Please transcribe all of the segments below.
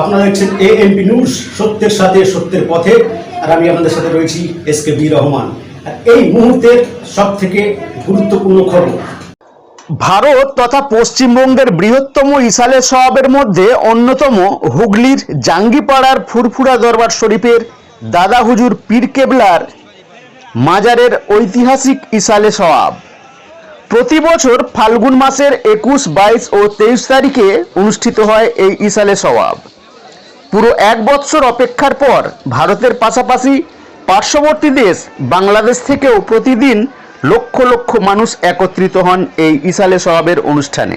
আপনারা দেখছেন এ MP news সত্যের সাথে সত্যের পথে, আর আমি আপনাদের সাথে রয়েছি এস কে বি রহমান। আর এই মুহূর্তের সব থেকে গুরুত্বপূর্ণ খবর। ভারত তথা পশ্চিমবঙ্গের বৃহত্তম ইসালে সওয়াবের মধ্যে অন্যতম হুগলির জাঙ্গিপাড়ার ফুরফুরা দরবার শরীফের দাদা হুজুর পীর কেবলার মাজারের ঐতিহাসিক ইসালে সওয়াব। প্রতি বছর ফাল্গুন মাসের একুশ, বাইশ ও তেইশ তারিখে অনুষ্ঠিত হয় এই ইসালে সওয়াব। পুরো এক বৎসর অপেক্ষার পর ভারতের পাশাপাশি পার্শ্ববর্তী দেশ বাংলাদেশ থেকেও প্রতিদিন লক্ষ লক্ষ মানুষ একত্রিত হন এই ইসালে সবাবের অনুষ্ঠানে।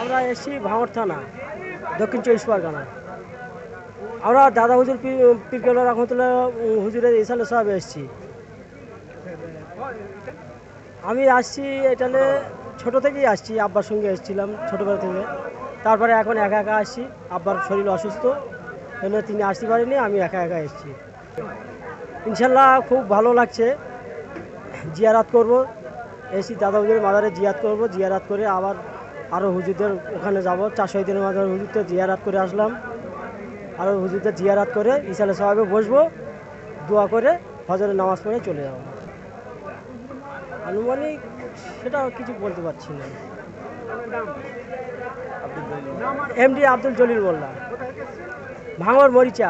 আমরা এসেছি ভাঙড় থানা দক্ষিণ চব্বিশ পরগনা আমরা দাদা হুজুর পিরকেলা রহমতুল্লাহ হুজুরের ইসালে সাহেব এসেছি। আমি আসছি এটালে ছোট থেকেই আসছি, আব্বার সঙ্গে এসেছিলাম ছোটোবেলা থেকে। তারপরে এখন একা একা আসছি, আব্বার শরীর অসুস্থ জন্য তিনি আসতে পারেনি আমি একা একা এসেছি। ইনশাল্লাহ খুব ভালো লাগছে, জিয়ারাত করব। এসি দাদা হুজুরের মাদারে জিয়াত করব, জিয়ারাত করে আবার আরও হুজুরদের ওখানে যাব। চারশো দিনের মাঝে হুজুরদের জিয়ারাত করে আসলাম। আরও হুজুরদের জিয়ারাত করে ইসালে সবাই বসবো, দোয়া করে ফজরের নামাজ পড়ে চলে যাব। আনুমানিক সেটা কিছু বলতে পারছি না। এমডি আব্দুল জলিল বললাম। ভাঙর মরিচা।